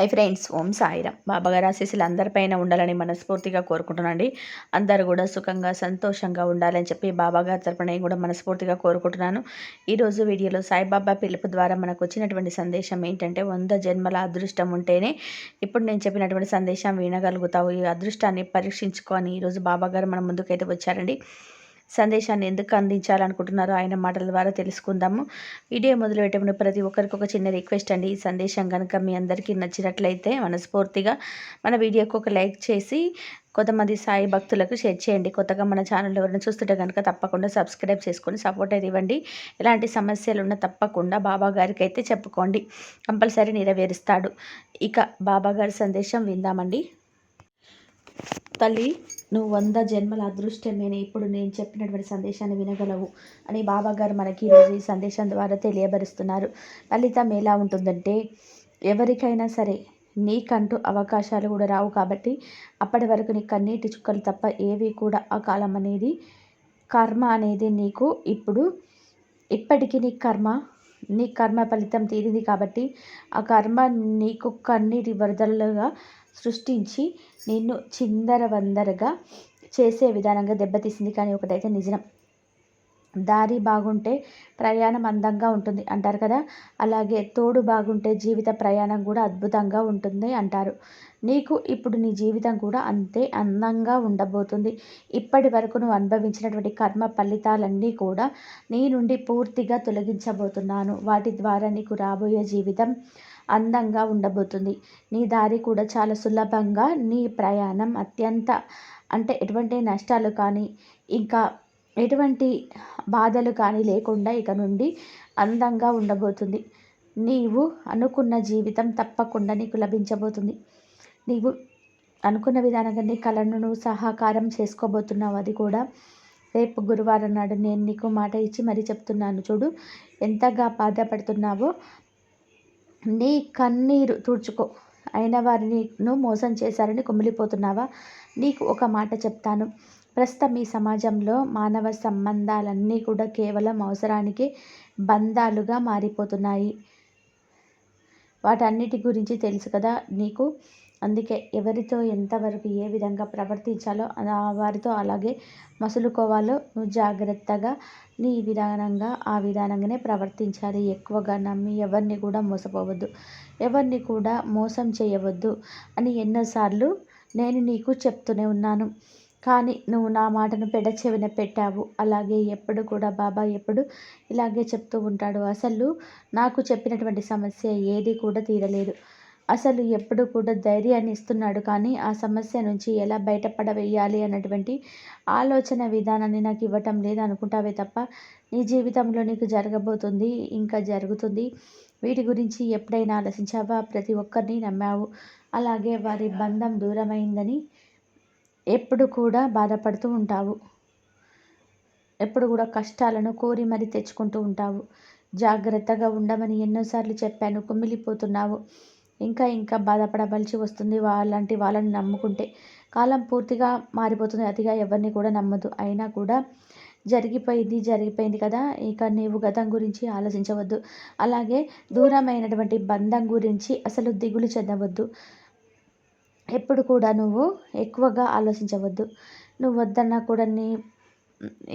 Hi friends ఓం సాయిరా బాబాగారు ఆశీస్సులు అందరిపైన ఉండాలని మనస్ఫూర్తిగా కోరుకుంటున్నాండి అందరూ కూడా సుఖంగా సంతోషంగా ఉండాలని చెప్పి బాబాగారి తరపున నేను కూడా మనస్ఫూర్తిగా కోరుకుంటున్నాను. ఈరోజు వీడియోలో సాయిబాబా పిలుపు ద్వారా మనకు వచ్చినటువంటి సందేశం ఏంటంటే వంద జన్మల అదృష్టం ఉంటేనే ఇప్పుడు నేను చెప్పినటువంటి సందేశం వినగలుగుతావు. ఈ అదృష్టాన్ని పరీక్షించుకొని ఈరోజు బాబాగారు మన ముందుకైతే వచ్చారండి. సందేశాన్ని ఎందుకు అందించాలనుకుంటున్నారో ఆయన మాటల ద్వారా తెలుసుకుందాము. వీడియో మొదలుపెట్టే ప్రతి ఒక్కరికి ఒక చిన్న రిక్వెస్ట్ అండి. ఈ సందేశం కనుక మీ అందరికీ నచ్చినట్లయితే మనస్ఫూర్తిగా మన వీడియోకి ఒక లైక్ చేసి కొంతమంది సాయి భక్తులకు షేర్ చేయండి. కొత్తగా మన ఛానల్ ఎవరైనా చూస్తుంటే కనుక తప్పకుండా సబ్స్క్రైబ్ చేసుకొని సపోర్ట్ అయితే ఇవ్వండి. ఎలాంటి సమస్యలు ఉన్నా తప్పకుండా బాబా గారికి అయితే చెప్పుకోండి. కంపల్సరీ నెరవేరుస్తాడు. ఇక బాబా గారి సందేశం విందామండి. తల్లి నువ్వు వంద జన్మల అదృష్టమేని ఇప్పుడు నేను చెప్పినటువంటి సందేశాన్ని వినగలవు అని బాబా గారు మనకి ఈరోజు ఈ సందేశం ద్వారా తెలియబరుస్తున్నారు. ఫలితం ఎలా ఉంటుందంటే ఎవరికైనా సరే నీకంటూ అవకాశాలు కూడా రావు కాబట్టి అప్పటి వరకు నీ కన్నీటి చుక్కలు తప్ప ఏవి కూడా ఆ కాలం అనేది కర్మ అనేది నీకు ఇప్పుడు ఇప్పటికీ నీ కర్మ నీ కర్మ ఫలితం తీరింది కాబట్టి ఆ కర్మ నీకు కన్నీటి వరదలుగా సృష్టించి నిన్ను చిందరవందరగా చేసే విధానంగా దెబ్బతీసింది. కానీ ఒకటైతే నిజం. దారి బాగుంటే ప్రయాణం అందంగా ఉంటుంది అంటారు కదా. అలాగే తోడు బాగుంటే జీవిత ప్రయాణం కూడా అద్భుతంగా ఉంటుంది అంటారు. నీకు ఇప్పుడు నీ జీవితం కూడా అంతే అందంగా ఉండబోతుంది. ఇప్పటి వరకు నువ్వు అనుభవించినటువంటి కర్మ ఫలితాలన్నీ కూడా నీ నుండి పూర్తిగా తొలగించబోతున్నాను. వాటి ద్వారా నీకు రాబోయే జీవితం అందంగా ఉండబోతుంది. నీ దారి కూడా చాలా సులభంగా నీ ప్రయాణం అత్యంత అంటే ఎటువంటి నష్టాలు కానీ ఇంకా ఎటువంటి బాధలు కానీ లేకుండా ఇక నుండి అందంగా ఉండబోతుంది. నీవు అనుకున్న జీవితం తప్పకుండా నీకు లభించబోతుంది. నీవు అనుకున్న విధానంగా నీ కళను సహకారం చేసుకోబోతున్నావు. అది కూడా రేపు గురువారం నాడు నేను నీకు మాట ఇచ్చి మరీ చెప్తున్నాను. చూడు ఎంతగా బాధపడుతున్నావో నీ కన్నీరు తుడుచుకో. అయిన వారిని మోసం చేశారని కుమిలిపోతున్నావా? నీకు ఒక మాట చెప్తాను. ప్రస్తుతం ఈ సమాజంలో మానవ సంబంధాలన్నీ కూడా కేవలం అవసరానికి బంధాలుగా మారిపోతున్నాయి. వాటన్నిటి గురించి తెలుసు కదా నీకు? అందుకే ఎవరితో ఎంతవరకు ఏ విధంగా ప్రవర్తించాలో వారితో అలాగే మసులుకోవాలో నువ్వు జాగ్రత్తగా నీ విధానంగా ఆ విధానంగానే ప్రవర్తించాలి. ఎక్కువగా నమ్మి ఎవరిని కూడా మోసపోవద్దు. ఎవరిని కూడా మోసం చేయవద్దు అని ఎన్నోసార్లు నేను నీకు చెప్తూనే ఉన్నాను. కానీ నువ్వు నా మాటను పెడచెవిన పెట్టావు. అలాగే ఎప్పుడు కూడా బాబా ఎప్పుడు ఇలాగే చెప్తూ ఉంటాడు. అసలు నాకు చెప్పినటువంటి సమస్య ఏది కూడా తీరలేదు. అసలు ఎప్పుడు కూడా ధైర్యాన్ని ఇస్తున్నాడు కానీ ఆ సమస్య నుంచి ఎలా బయటపడవేయాలి అన్నటువంటి ఆలోచన విధానాన్ని నాకు ఇవ్వటం లేదు అనుకుంటావే తప్ప నీ జీవితంలో నీకు జరగబోతుంది ఇంకా జరుగుతుంది. వీటి గురించి ఎప్పుడైనా ఆలోచించావా? ప్రతి ఒక్కరిని నమ్మావు. అలాగే వారి బంధం దూరమైందని ఎప్పుడు కూడా బాధపడుతూ ఉంటావు. ఎప్పుడు కూడా కష్టాలను కోరి మరి తెచ్చుకుంటూ ఉంటావు. జాగ్రత్తగా ఉండమని ఎన్నోసార్లు చెప్పాను. కుమిలిపోతున్నావు. ఇంకా ఇంకా బాధపడవలసి వస్తుంది వాళ్ళంటి వాళ్ళని నమ్ముకుంటే. కాలం పూర్తిగా మారిపోతుంది. అతిగా ఎవరిని కూడా నమ్మదు. అయినా కూడా జరిగిపోయింది జరిగిపోయింది కదా. ఇక నీవు గతం గురించి ఆలోచించవద్దు. అలాగే దూరమైనటువంటి బంధం గురించి అసలు దిగులు చెందవద్దు. ఎప్పుడు కూడా నువ్వు ఎక్కువగా ఆలోచించవద్దు. నువ్వు వద్దన్నా కూడా నీ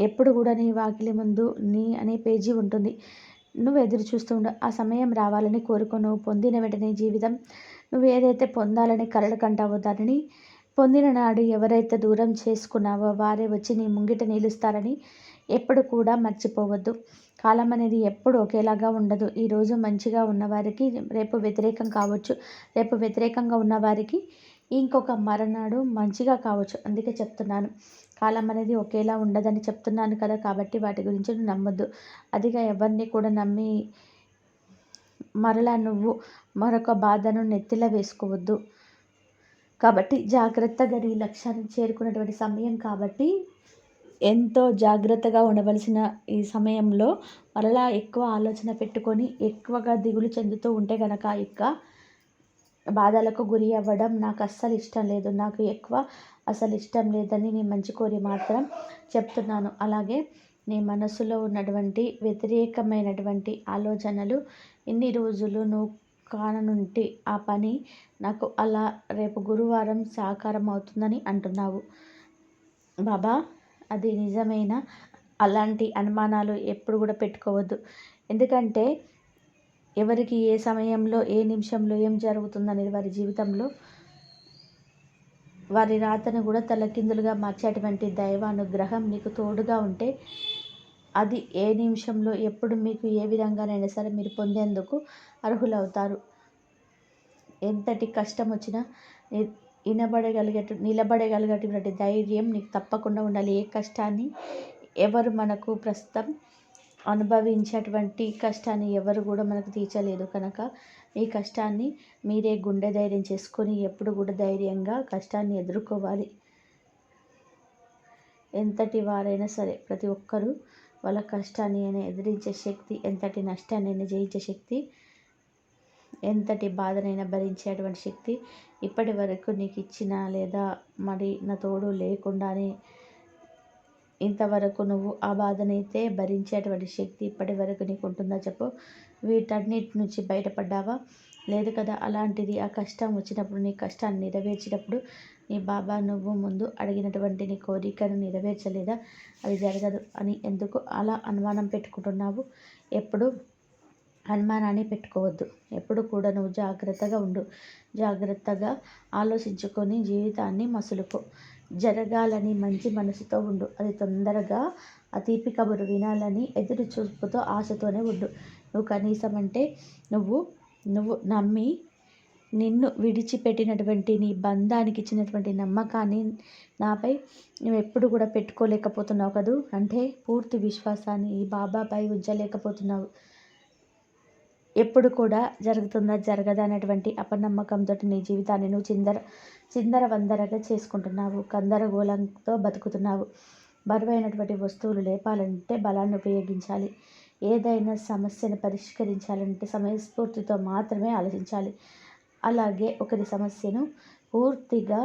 ఎప్పుడు కూడా నీ వాకిలి ముందు నీ అనే పేజీ ఉంటుంది. నువ్వు ఎదురు చూస్తూ ఉండు ఆ సమయం రావాలని కోరుకో. నువ్వు పొందిన వెంటనే జీవితం నువ్వు ఏదైతే పొందాలని కలలు కంటావో దానిని పొందిన నాడు ఎవరైతే దూరం చేసుకున్నావో వారే వచ్చి నీ ముంగిట నిలుస్తారని ఎప్పుడు కూడా మర్చిపోవద్దు. కాలం అనేది ఎప్పుడు ఒకేలాగా ఉండదు. ఈరోజు మంచిగా ఉన్నవారికి రేపు వ్యతిరేకం కావచ్చు. రేపు వ్యతిరేకంగా ఉన్నవారికి ఇంకొక మరనాడు మంచిగా కావచ్చు. అందుకే చెప్తున్నాను. కాలం అనేది ఒకేలా ఉండదని చెప్తున్నాను కదా కాబట్టి వాటి గురించి నమ్మొద్దు. అదిగా ఎవరిని కూడా నమ్మి మరలా నువ్వు మరొక బాధను నెత్తిలో వేసుకోవద్దు. కాబట్టి జాగ్రత్తగా నీ లక్ష్యాన్ని చేరుకున్నటువంటి సమయం కాబట్టి ఎంతో జాగ్రత్తగా ఉండవలసిన ఈ సమయంలో మరలా ఎక్కువ ఆలోచన పెట్టుకొని ఎక్కువగా దిగులు చెందుతూ ఉంటే కనుక ఇక బాధలకు గురి అవ్వడం నాకు అస్సలు ఇష్టం లేదు. నాకు ఎక్కువ అసలు ఇష్టం లేదని నేను మంచి కోరి మాత్రం చెప్తున్నాను. అలాగే నీ మనసులో ఉన్నటువంటి వ్యతిరేకమైనటువంటి ఆలోచనలు ఇన్ని రోజులు నువ్వు కాననుంటి ఆ పని నాకు అలా రేపు గురువారం సాకారం అవుతుందని అంటున్నావు. బాబా అది నిజమైన? అలాంటి అనుమానాలు ఎప్పుడు కూడా పెట్టుకోవద్దు. ఎందుకంటే ఎవరికి ఏ సమయంలో ఏ నిమిషంలో ఏం జరుగుతుందనేది వారి జీవితంలో. వారి రాతను కూడా తలకిందులుగా మార్చేటువంటి దైవానుగ్రహం నీకు తోడుగా ఉంటే అది ఏ నిమిషంలో ఎప్పుడు మీకు ఏ విధంగానైనా సరే మీరు పొందేందుకు అర్హులవుతారు. ఎంతటి కష్టం వచ్చినా వినబడగలిగేట నిలబడగలిగేటువంటి ధైర్యం నీకు తప్పకుండా ఉండాలి. ఏ కష్టాన్ని ఎవరు మనకు ప్రస్తుతం అనుభవించేటువంటి కష్టాన్ని ఎవరు కూడా మనకు తీర్చలేదు కనుక మీ కష్టాన్ని మీరే గుండె ధైర్యం చేసుకొని ఎప్పుడు కూడా ధైర్యంగా కష్టాన్ని ఎదుర్కోవాలి. ఎంతటి వారైనా సరే ప్రతి ఒక్కరూ వాళ్ళ కష్టాన్ని అయినా ఎదిరించే శక్తి ఎంతటి నష్టాన్ని అయినా జయించే శక్తి ఎంతటి బాధనైనా భరించేటువంటి శక్తి ఇప్పటి వరకు నీకు ఇచ్చిన లేదా మరి నా తోడు లేకుండానే ఇంతవరకు నువ్వు ఆ బాధనైతే భరించేటువంటి శక్తి ఇప్పటి వరకు నీకు ఉంటుందా చెప్పు. వీటన్నిటి నుంచి బయటపడ్డావా? లేదు కదా అలాంటిది ఆ కష్టం వచ్చినప్పుడు నీ కష్టాన్ని నెరవేర్చినప్పుడు నీ బాబా నువ్వు ముందు అడిగినటువంటి నీ కోరికను నెరవేర్చలేదా? అది జరగదు అని ఎందుకు అలా అనుమానం పెట్టుకుంటున్నావు? ఎప్పుడు అనుమానాన్ని పెట్టుకోవద్దు. ఎప్పుడు కూడా నువ్వు జాగ్రత్తగా ఉండు. జాగ్రత్తగా ఆలోచించుకొని జీవితాన్ని మసులుకో. జరగాలని మంచి మనసుతో ఉండు. అది తొందరగా ఆ తీపి కబురు వినాలని ఎదురు చూపుతో ఆశతోనే ఉండు. నువ్వు కనీసం అంటే నువ్వు నువ్వు నమ్మి నిన్ను విడిచిపెట్టినటువంటి నీ బంధానికి ఇచ్చినటువంటి నమ్మకాన్ని నాపై నువ్వు ఎప్పుడు కూడా పెట్టుకోలేకపోతున్నావు కదూ? అంటే పూర్తి విశ్వాసాన్ని ఈ బాబాపై ఉంచలేకపోతున్నావు. ఎప్పుడు కూడా జరుగుతుందా జరగదా అనేటువంటి అపనమ్మకంతో నీ జీవితాన్ని నువ్వు చిందర చిందర వందరగా చేసుకుంటున్నావు కందరగోళంతో బతుకుతున్నావు. బరువైనటువంటి వస్తువులు లేపాలంటే బలాన్ని ఉపయోగించాలి. ఏదైనా సమస్యను పరిష్కరించాలంటే సమయస్ఫూర్తితో మాత్రమే ఆలోచించాలి. అలాగే ఒకరి సమస్యను పూర్తిగా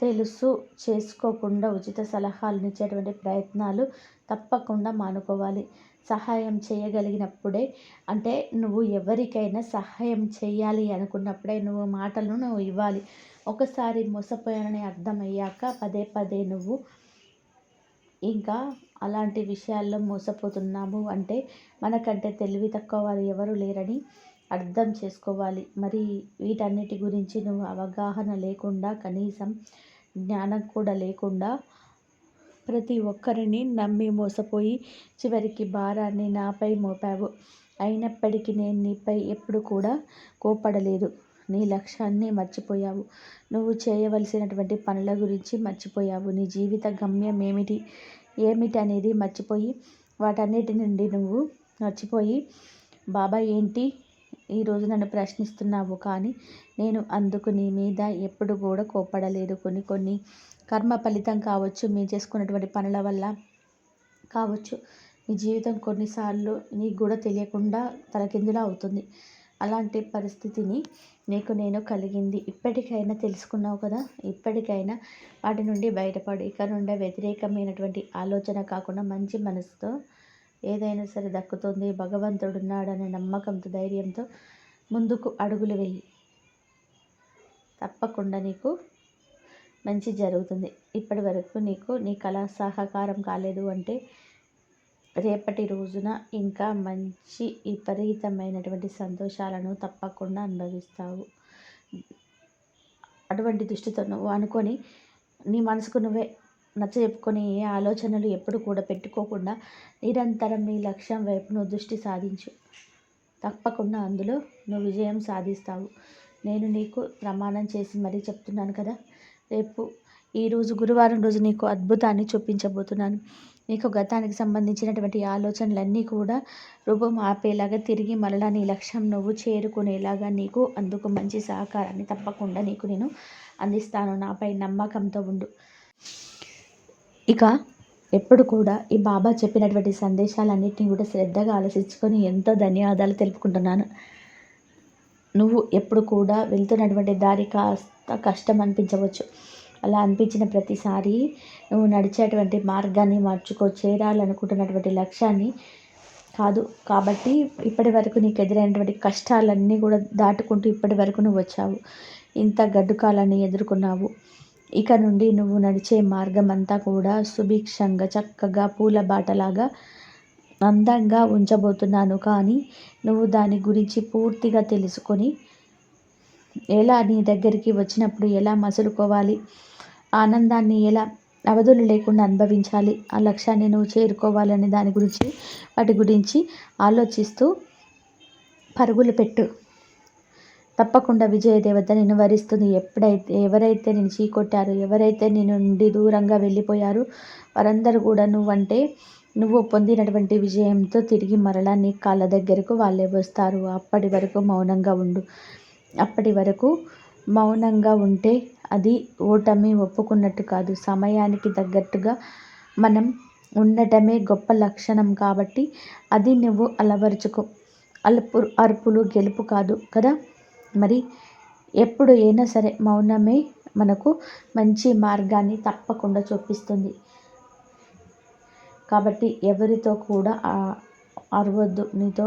తెలుసు చేసుకోకుండా ఉచిత సలహాలు ఇచ్చేటువంటి ప్రయత్నాలు తప్పకుండా మానుకోవాలి. సహాయం చేయగలిగినప్పుడే అంటే నువ్వు ఎవరికైనా సహాయం చేయాలి అనుకున్నప్పుడే నువ్వు మాటలను నువ్వు ఇవ్వాలి. ఒకసారి మోసపోయానని అర్థమయ్యాక పదే పదే నువ్వు ఇంకా అలాంటి విషయాల్లో మోసపోతున్నాము అంటే మనకంటే తెలివి తక్కువ వారు ఎవరు లేరని అర్థం చేసుకోవాలి. మరి వీటన్నిటి గురించి నువ్వు అవగాహన లేకుండా కనీసం జ్ఞానం కూడా లేకుండా ప్రతి ఒక్కరిని నమ్మి మోసపోయి చివరికి భారాన్ని నాపై మోపావు. అయినప్పటికీ నేను నీపై ఎప్పుడు కూడా కోపడలేదు నీ లక్ష్యాన్ని మర్చిపోయావు. నువ్వు చేయవలసినటువంటి పనుల గురించి మర్చిపోయావు. నీ జీవిత గమ్యం ఏమిటి? ఏమిటి అనేది మర్చిపోయి వాటన్నిటి నుండి నువ్వు మర్చిపోయి బాబా ఏంటి? ఈరోజు నన్ను ప్రశ్నిస్తున్నావు కానీ నేను అందుకు నీ మీద ఎప్పుడు కూడా కోపడలేదు కొన్ని కొన్ని కర్మ ఫలితం కావచ్చు మీరు చేసుకున్నటువంటి పనుల వల్ల కావచ్చు. మీ జీవితం కొన్నిసార్లు నీకు కూడా తెలియకుండా తలకిందులా అవుతుంది. అలాంటి పరిస్థితిని నీకు నేను కలిగింది. ఇప్పటికైనా తెలుసుకున్నావు కదా? ఇప్పటికైనా వాటి నుండి బయటపడు. ఇక నుండి వ్యతిరేకమైనటువంటి ఆలోచన కాకుండా మంచి మనసుతో ఏదైనా సరే దక్కుతుంది. భగవంతుడు ఉన్నాడనే నమ్మకంతో ధైర్యంతో ముందుకు అడుగులు వేయి. తప్పకుండా నీకు మంచి జరుగుతుంది. ఇప్పటి వరకు నీకు నీ కళ సహకారం కాలేదు అంటే రేపటి రోజున ఇంకా మంచి విపరీతమైనటువంటి సంతోషాలను తప్పకుండా అనుభవిస్తావు. అటువంటి దృష్టితో నువ్వు అనుకొని నీ మనసుకు నువ్వే నచ్చ చెప్పుకొని ఏ ఆలోచనలు ఎప్పుడు కూడా పెట్టుకోకుండా నిరంతరం నీ లక్ష్యం వైపు నువ్వు దృష్టి సాధించు. తప్పకుండా అందులో నువ్వు విజయం సాధిస్తావు. నేను నీకు ప్రమాణం చేసి మరీ చెప్తున్నాను కదా. రేపు ఈరోజు గురువారం రోజు నీకు అద్భుతాన్ని చూపించబోతున్నాను. నీకు గతానికి సంబంధించినటువంటి ఆలోచనలన్నీ కూడా రూపం ఆపేలాగా తిరిగి మరలా నీ లక్ష్యం నువ్వు చేరుకునేలాగా నీకు అందుకు మంచి సహకారాన్ని తప్పకుండా నీకు నేను అందిస్తాను. నాపై నమ్మకంతో ఉండు. ఇక ఎప్పుడు కూడా ఈ బాబా చెప్పినటువంటి సందేశాలన్నింటినీ కూడా శ్రద్ధగా ఆలోచించుకొని ఎంతో ధన్యవాదాలు తెలుపుకుంటున్నాను. నువ్వు ఎప్పుడు కూడా వెళ్తున్నటువంటి దారి కాస్త కష్టం అనిపించవచ్చు అలా అనిపించిన ప్రతిసారి నువ్వు నడిచేటువంటి మార్గాన్ని మార్చుకో చేరాలనుకుంటున్నటువంటి లక్ష్యాన్ని కాదు. కాబట్టి ఇప్పటి వరకు నీకు ఎదురైనటువంటి కష్టాలన్నీ కూడా దాటుకుంటూ ఇప్పటి వరకు నువ్వు వచ్చావు. ఇంత గడ్డుకాలని ఎదుర్కొన్నావు. ఇక నుండి నువ్వు నడిచే మార్గం అంతా కూడా సుభిక్షంగా చక్కగా పూల బాటలాగా అందంగా ఉంచబోతున్నాను కానీ నువ్వు దాని గురించి పూర్తిగా తెలుసుకొని ఎలా నీ దగ్గరికి వచ్చినప్పుడు ఎలా మసులుకోవాలి? ఆనందాన్ని ఎలా అవధులు లేకుండా అనుభవించాలి? ఆ లక్ష్యాన్ని నువ్వు చేరుకోవాలనే దాని గురించి వాటి గురించి ఆలోచిస్తూ పరుగులు పెట్టు. తప్పకుండా విజయదేవత నిన్ను వరిస్తుంది. ఎప్పుడైతే ఎవరైతే నేను చీకొట్టారో ఎవరైతే నేను నుండి దూరంగా వెళ్ళిపోయారో వారందరూ కూడా నువ్వంటే నువ్వు పొందినటువంటి విజయంతో తిరిగి మరలా నీ కాళ్ళ దగ్గరకు వాళ్ళే వస్తారు. అప్పటి వరకు మౌనంగా ఉండు. అప్పటి వరకు మౌనంగా ఉంటే అది ఓటమి ఒప్పుకున్నట్టు కాదు. సమయానికి తగ్గట్టుగా మనం ఉండటమే గొప్ప లక్షణం కాబట్టి అది నువ్వు అలవరుచుకో. అలుపు అరుపులు గెలుపు కాదు కదా? మరి ఎప్పుడు అయినా సరే మౌనమే మనకు మంచి మార్గాన్ని తప్పకుండా చూపిస్తుంది. కాబట్టి ఎవరితో కూడా అరవద్దు. నీతో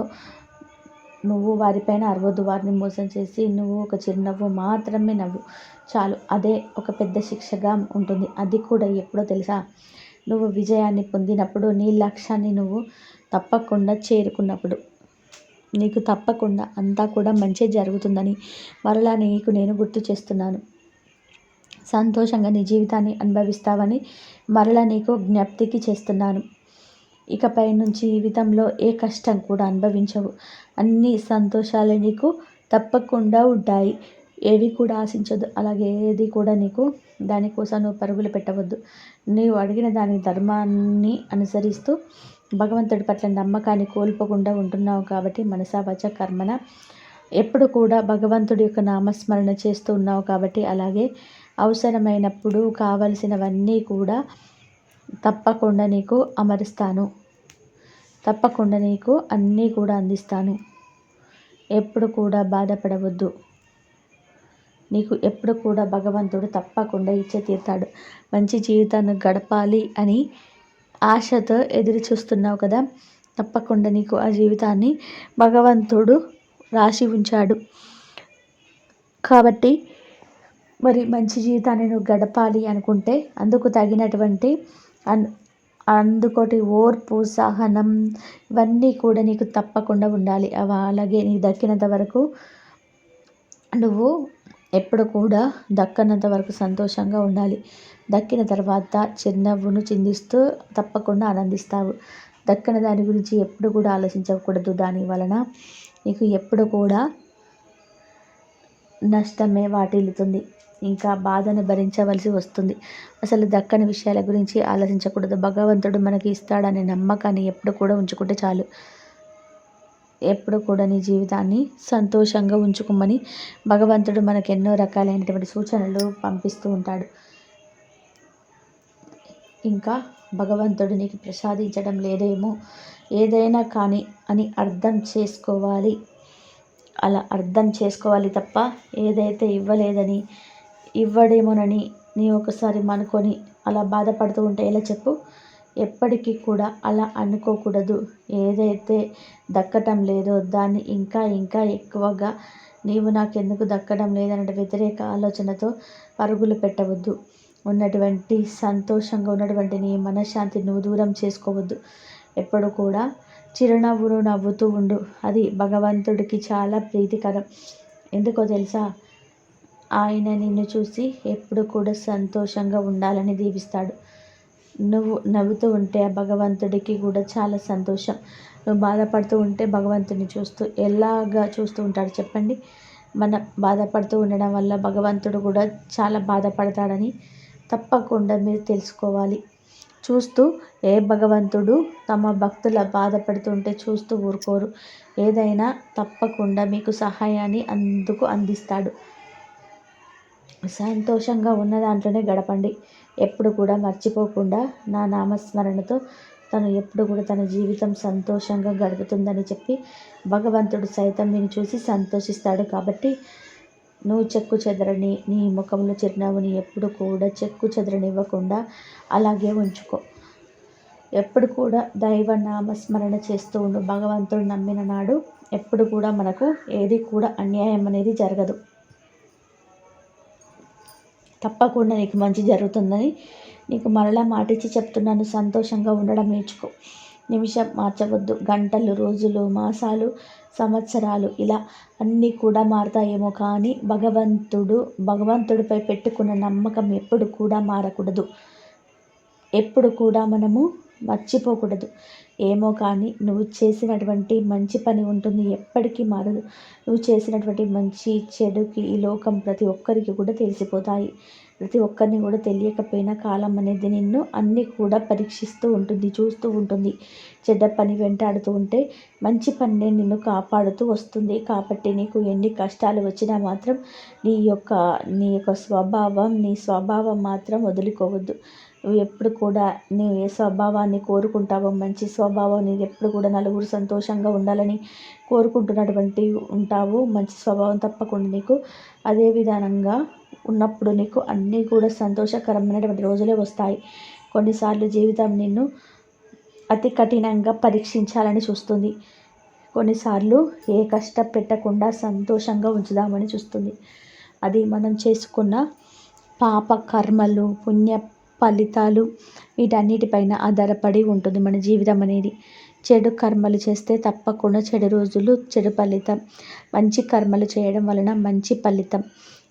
నువ్వు వారిపైన అరవద్దు. వారిని మోసం చేసి నువ్వు ఒక చిరునవ్వు మాత్రమే నవ్వు. చాలు. అదే ఒక పెద్ద శిక్షగా ఉంటుంది. అది కూడా ఎప్పుడో తెలుసా? నువ్వు విజయాన్ని పొందినప్పుడు నీ లక్ష్యాన్ని నువ్వు తప్పకుండా చేరుకున్నప్పుడు. నీకు తప్పకుండా అంతా కూడా మంచి జరుగుతుందని మరలా నీకు నేను గుర్తు చేస్తున్నాను. సంతోషంగా నీ జీవితాన్ని అనుభవిస్తావని మరలా నీకు జ్ఞప్తికి చేస్తున్నాను. ఇకపై నుంచి జీవితంలో ఏ కష్టం కూడా అనుభవించవు. అన్ని సంతోషాలు నీకు తప్పకుండా ఉంటాయి. ఏవి కూడా ఆశించదు. అలాగే ఏది కూడా నీకు దానికోసం నువ్వు పరుగులు పెట్టవద్దు. నీవు అడిగిన దాని ధర్మాన్ని అనుసరిస్తూ భగవంతుడి పట్ల నమ్మకాన్ని కోల్పోకుండా ఉంటున్నావు కాబట్టి మనసావచ కర్మన ఎప్పుడు కూడా భగవంతుడి యొక్క నామస్మరణ చేస్తూ ఉన్నావు కాబట్టి అలాగే అవసరమైనప్పుడు కావలసినవన్నీ కూడా తప్పకుండా నీకు అమరుస్తాను. తప్పకుండా నీకు అన్నీ కూడా అందిస్తాను. ఎప్పుడు కూడా బాధపడవద్దు. నీకు ఎప్పుడు కూడా భగవంతుడు తప్పకుండా ఇచ్చే తీరుతాడు. మంచి జీవితాన్ని గడపాలి అని ఆశతో ఎదురు చూస్తున్నావు కదా? తప్పకుండా నీకు ఆ జీవితాన్ని భగవంతుడు రాసి ఉంచాడు. కాబట్టి మరి మంచి జీవితాన్ని నువ్వు గడపాలి అనుకుంటే అందుకు తగినటువంటి అన్ అందుకోటి ఓర్పు సహనం ఇవన్నీ కూడా నీకు తప్పకుండా ఉండాలి. అవి అలాగే నీకు దక్కినంత వరకు నువ్వు ఎప్పుడు కూడా దక్కనంత వరకు సంతోషంగా ఉండాలి. దక్కిన తర్వాత చిరునవ్వును చిందిస్తూ తప్పకుండా ఆనందిస్తావు. దక్కన దాని గురించి ఎప్పుడు కూడా ఆలోచించకూడదు. దాని వలన నీకు ఎప్పుడు కూడా నష్టమే వాటిల్లుతుంది. ఇంకా బాధను భరించవలసి వస్తుంది. అసలు దక్కని విషయాల గురించి ఆలోచించకూడదు. భగవంతుడు మనకి ఇస్తాడనే నమ్మకాన్ని ఎప్పుడు కూడా ఉంచుకుంటే చాలు. ఎప్పుడు కూడా నీ జీవితాన్ని సంతోషంగా ఉంచుకోమని భగవంతుడు మనకు ఎన్నో రకాలైనటువంటి సూచనలు పంపిస్తూ ఉంటాడు. ఇంకా భగవంతుడు నీకు ప్రసాదించడం లేదేమో? ఏదైనా కానీ అని అర్థం చేసుకోవాలి. అలా అర్థం చేసుకోవాలి తప్ప ఏదైతే ఇవ్వలేదని ఇవ్వడేమోనని నీ ఒకసారి అనుకొని అలా బాధపడుతూ ఉంటే ఎలా చెప్పు? ఎప్పటికీ కూడా అలా అనుకోకూడదు. ఏదైతే దక్కటం లేదో దాన్ని ఇంకా ఇంకా ఎక్కువగా నీవు నాకెందుకు దక్కడం లేదన్న వ్యతిరేక ఆలోచనతో పరుగులు పెట్టవద్దు. ఉన్నటువంటి సంతోషంగా ఉన్నటువంటి నీ మనశ్శాంతి నువ్వు దూరం చేసుకోవద్దు. ఎప్పుడు కూడా చిరునవ్వును నవ్వుతూ ఉండు. అది భగవంతుడికి చాలా ప్రీతికరం. ఎందుకో తెలుసా? ఆయన నిన్ను చూసి ఎప్పుడు కూడా సంతోషంగా ఉండాలని దీవిస్తాడు. నువ్వు నవ్వుతూ ఉంటే ఆ భగవంతుడికి కూడా చాలా సంతోషం. నువ్వు బాధపడుతూ ఉంటే భగవంతుని చూస్తూ ఎలాగా చూస్తూ ఉంటాడు చెప్పండి. మన బాధపడుతూ ఉండడం వల్ల భగవంతుడు కూడా చాలా బాధపడతాడని తప్పకుండా మీరు తెలుసుకోవాలి. చూస్తూ ఏ భగవంతుడు తమ భక్తుల బాధపడుతుంటే చూస్తూ ఊరుకోరు. ఏదైనా తప్పకుండా మీకు సహాయాన్ని అందుకు అందిస్తాడు. సంతోషంగా ఉన్న దాంట్లోనే గడపండి. ఎప్పుడు కూడా మర్చిపోకుండా నా నామస్మరణతో తను ఎప్పుడు కూడా తన జీవితం సంతోషంగా గడుపుతుందని చెప్పి భగవంతుడు సైతం నేను చూసి సంతోషిస్తాడు కాబట్టి నువ్వు చెక్కు చెదరని నీ ముఖంలో చిరునవ్వుని ఎప్పుడు కూడా చెక్కు చెదరనివ్వకుండా అలాగే ఉంచుకో. ఎప్పుడు కూడా దైవ నామస్మరణ చేస్తూ ఉండు. భగవంతుడు నమ్మిన నాడు ఎప్పుడు కూడా మనకు ఏది కూడా అన్యాయం అనేది జరగదు. తప్పకుండా నీకు మంచి జరుగుతుందని నీకు మరలా మాటిచ్చి చెప్తున్నాను. సంతోషంగా ఉండడం నేర్చుకో. నిమిషం మార్చవద్దు. గంటలు రోజులు మాసాలు సంవత్సరాలు ఇలా అన్నీ కూడా మారుతాయేమో కానీ భగవంతుడు భగవంతుడిపై పెట్టుకున్న నమ్మకం ఎప్పుడు కూడా మారకూడదు. ఎప్పుడు కూడా మనము మర్చిపోకూడదు. ఏమో కానీ నువ్వు చేసినటువంటి మంచి పని ఉంటుంది ఎప్పటికీ మారదు. నువ్వు చేసినటువంటి మంచి చెడుకి ఈ లోకం ప్రతి ఒక్కరికి కూడా తెలిసిపోతాయి. ప్రతి ఒక్కరిని కూడా తెలియకపోయినా కాలం అనేది నిన్ను అన్నీ కూడా పరీక్షిస్తూ ఉంటుంది చూస్తూ ఉంటుంది. చెడ్డ పని వెంటాడుతూ ఉంటే మంచి పని నిన్ను కాపాడుతూ వస్తుంది. కాబట్టి నీకు ఎన్ని కష్టాలు వచ్చినా మాత్రం నీ యొక్క నీ యొక్క స్వభావం నీ స్వభావం మాత్రం వదులుకోవద్దు. ఎప్పుడు కూడా నీవు ఏ స్వభావాన్ని కోరుకుంటావో మంచి స్వభావం నీది ఎప్పుడు కూడా నలుగురు సంతోషంగా ఉండాలని కోరుకుంటున్నటువంటి ఉంటావు. మంచి స్వభావం తప్పకుండా నీకు. అదే విధానంగా ఉన్నప్పుడు నీకు అన్నీ కూడా సంతోషకరమైనటువంటి రోజులే వస్తాయి. కొన్నిసార్లు జీవితం నిన్ను అతి కఠినంగా పరీక్షించాలని చూస్తుంది. కొన్నిసార్లు ఏ కష్ట పెట్టకుండా సంతోషంగా ఉంచుదామని చూస్తుంది. అది మనం చేసుకున్న పాప కర్మలు పుణ్య ఫలితాలు వీటన్నిటిపైన ఆధారపడి ఉంటుంది మన జీవితం అనేది. చెడు కర్మలు చేస్తే తప్పకుండా చెడు రోజులు చెడు ఫలితం. మంచి కర్మలు చేయడం వలన మంచి ఫలితం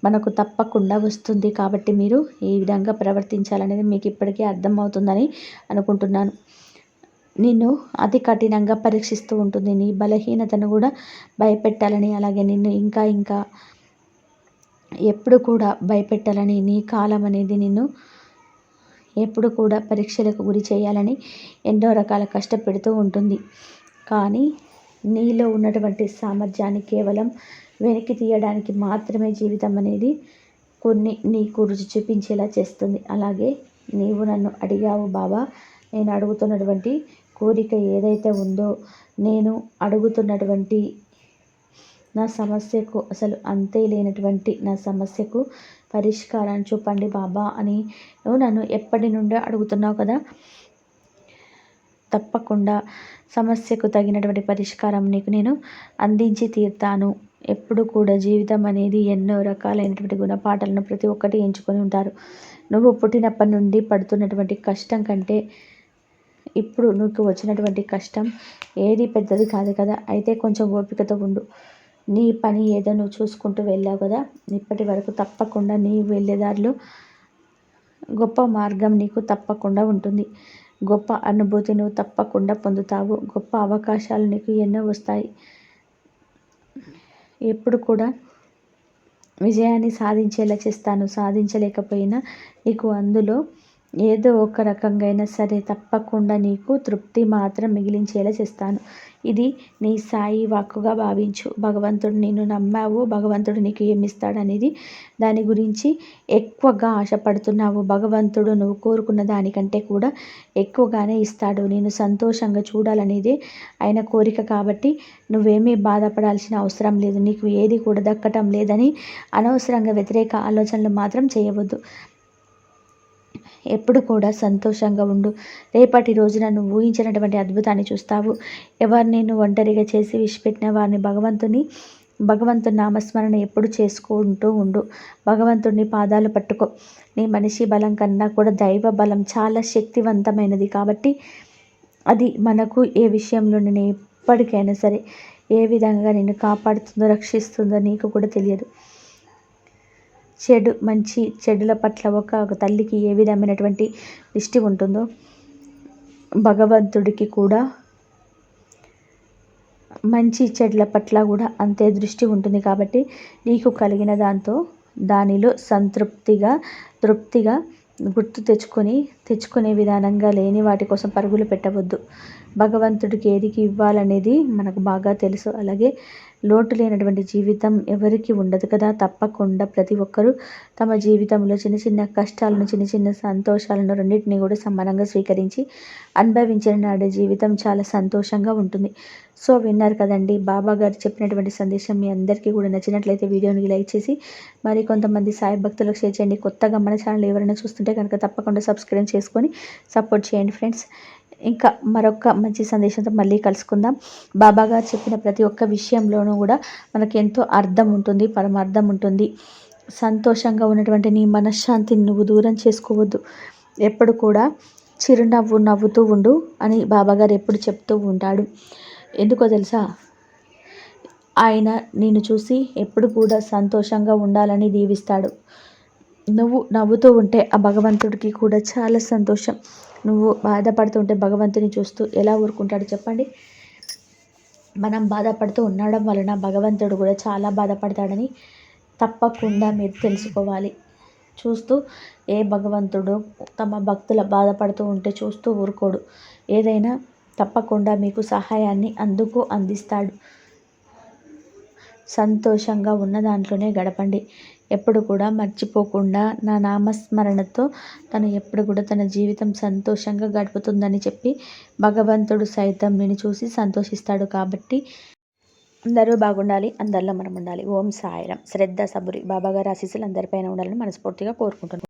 మనకు తప్పకుండా వస్తుంది. కాబట్టి మీరు ఏ విధంగా ప్రవర్తించాలనేది మీకు ఇప్పటికే అర్థమవుతుందని అనుకుంటున్నాను. నిన్ను అతి కఠినంగా పరీక్షిస్తూ ఉంటుంది. నీ బలహీనతను కూడా భయపెట్టాలని అలాగే నిన్ను ఇంకా ఇంకా ఎప్పుడు కూడా భయపెట్టాలని నీ కాలం అనేది నిన్ను ఎప్పుడు కూడా పరీక్షలకు గురి చేయాలని ఎన్నో రకాల కష్టపెడుతూ ఉంటుంది. కానీ నీలో ఉన్నటువంటి సామర్థ్యాన్ని కేవలం వెనక్కి తీయడానికి మాత్రమే జీవితం అనేది కొన్ని నీకు రుచి చూపించేలా చేస్తుంది. అలాగే నీవు నన్ను అడిగావు బాబా నేను అడుగుతున్నటువంటి కోరిక ఏదైతే ఉందో నేను అడుగుతున్నటువంటి నా సమస్యకు అసలు అంతే లేనటువంటి నా సమస్యకు పరిష్కారం చూపండి బాబా అని నువ్వు నన్ను ఎప్పటి నుండో అడుగుతున్నావు కదా. తప్పకుండా సమస్యకు తగినటువంటి పరిష్కారం నీకు నేను అందించి తీర్తాను. ఎప్పుడు కూడా జీవితం అనేది ఎన్నో రకాలైనటువంటి గుణపాఠాలను ప్రతి ఒక్కటి ఎంచుకొని ఉంటారు. నువ్వు పుట్టినప్పటి నుండి పడుతున్నటువంటి కష్టం కంటే ఇప్పుడు నీకు వచ్చినటువంటి కష్టం ఏది పెద్దది కాదు కదా. అయితే కొంచెం ఓపికతో ఉండు. నీ పని ఏదో నువ్వు చూసుకుంటూ వెళ్ళావు కదా ఇప్పటి వరకు తప్పకుండా నీ వెళ్ళేదారిలో గొప్ప మార్గం నీకు తప్పకుండా ఉంటుంది. గొప్ప అనుభూతి నువ్వు తప్పకుండా పొందుతావు. గొప్ప అవకాశాలు నీకు ఎన్నో వస్తాయి. ఎప్పుడు కూడా విజయాన్ని సాధించేలా చేస్తాను. సాధించలేకపోయినా నీకు అందులో ఏదో ఒక రకంగా అయినా సరే తప్పకుండా నీకు తృప్తి మాత్రం మిగిలించేలా చేస్తాను. ఇది నీ సాయి వాక్కుగా భావించు. భగవంతుడు నిన్ను నమ్మావు. భగవంతుడు నీకు ఏమిస్తాడనేది దాని గురించి ఎక్కువగా ఆశపడుతున్నావు. భగవంతుడు నువ్వు కోరుకున్న దానికంటే కూడా ఎక్కువగానే ఇస్తాడు. నేను సంతోషంగా చూడాలనేది ఆయన కోరిక కాబట్టి నువ్వేమీ బాధపడాల్సిన అవసరం లేదు. నీకు ఏది కూడా దక్కటం లేదని అనవసరంగా వ్యతిరేక ఆలోచనలు మాత్రం చేయవద్దు. ఎప్పుడు కూడా సంతోషంగా ఉండు. రేపటి రోజున నువ్వు ఊహించినటువంటి అద్భుతాన్ని చూస్తావు. ఎవరిని నువ్వు ఒంటరిగా చేసి విడిచిపెట్టిన వారిని భగవంతుని భగవంతుని నామస్మరణ ఎప్పుడు చేసుకుంటూ ఉండు. భగవంతుడిని పాదాలు పట్టుకో. నీ మనిషి బలం కన్నా కూడా దైవ బలం చాలా శక్తివంతమైనది కాబట్టి అది మనకు ఏ విషయంలో నేను ఎప్పటికైనా సరే ఏ విధంగా నిన్ను కాపాడుతుందో రక్షిస్తుందో నీకు కూడా తెలియదు. చెడు మంచి చెడుల పట్ల ఒక తల్లికి ఏ విధమైనటువంటి దృష్టి ఉంటుందో భగవంతుడికి కూడా మంచి చెడుల పట్ల కూడా అంతే దృష్టి ఉంటుంది కాబట్టి నీకు కలిగిన దాంతో దానిలో సంతృప్తిగా తృప్తిగా గుర్తు తెచ్చుకొని తెచ్చుకునే విధానంగా లేని వాటి కోసం పరుగులు పెట్టవద్దు. భగవంతుడికి ఏదికి ఇవ్వాలనేది మనకు బాగా తెలుసు. అలాగే లోటు లేనటువంటి జీవితం ఎవరికి ఉండదు కదా. తప్పకుండా ప్రతి ఒక్కరూ తమ జీవితంలో చిన్న చిన్న కష్టాలను చిన్న చిన్న సంతోషాలను రెండింటిని కూడా సమానంగా స్వీకరించి అనుభవించిన నాడు జీవితం చాలా సంతోషంగా ఉంటుంది. సో విన్నారు కదండి బాబా గారు చెప్పినటువంటి సందేశం మీ అందరికీ కూడా నచ్చినట్లయితే వీడియోని లైక్ చేసి మరి కొంతమంది సాయి భక్తులకు షేర్ చేయండి. కొత్తగా మన ఛానల్ ఎవరైనా చూస్తుంటే కనుక తప్పకుండా సబ్స్క్రైబ్ చేసుకొని సపోర్ట్ చేయండి ఫ్రెండ్స్. ఇంకా మరొక మంచి సందేశంతో మళ్ళీ కలుసుకుందాం. బాబా గారు చెప్పిన ప్రతి ఒక్క విషయంలోనూ కూడా మనకి ఎంతో అర్థం ఉంటుంది పరమార్థం ఉంటుంది. సంతోషంగా ఉన్నటువంటి నీ మనశ్శాంతిని నువ్వు దూరం చేసుకోవద్దు. ఎప్పుడు కూడా చిరునవ్వు నవ్వుతూ ఉండు అని బాబాగారు ఎప్పుడు చెప్తూ ఉంటాడు. ఎందుకో తెలుసా? ఆయన నిన్ను చూసి ఎప్పుడు కూడా సంతోషంగా ఉండాలని దీవిస్తాడు. నువ్వు నవ్వుతూ ఉంటే ఆ భగవంతుడికి కూడా చాలా సంతోషం. నువ్వు బాధపడుతుంటే భగవంతుని చూస్తూ ఎలా ఊరుకుంటాడు చెప్పండి? మనం బాధపడుతూ ఉండడం వలన భగవంతుడు కూడా చాలా బాధపడతాడని తప్పకుండా మీరు తెలుసుకోవాలి. చూస్తూ ఏ భగవంతుడు తమ భక్తుల బాధపడుతూ ఉంటే చూస్తూ ఊరుకోడు. ఏదైనా తప్పకుండా మీకు సహాయాన్ని అందుకు అందిస్తాడు. సంతోషంగా ఉన్న దాంట్లోనే గడపండి. ఎప్పుడు కూడా మర్చిపోకుండా నా నామస్మరణతో తను ఎప్పుడు కూడా తన జీవితం సంతోషంగా గడుపుతుందని చెప్పి భగవంతుడు సైతం నేను చూసి సంతోషిస్తాడు కాబట్టి అందరూ బాగుండాలి అందరిలో మనం ఉండాలి ఓం సాయిరం శ్రద్ధ సబురి. బాబాగారు ఆశీస్సులు అందరిపైన ఉండాలని మనస్ఫూర్తిగా కోరుకుంటున్నాను.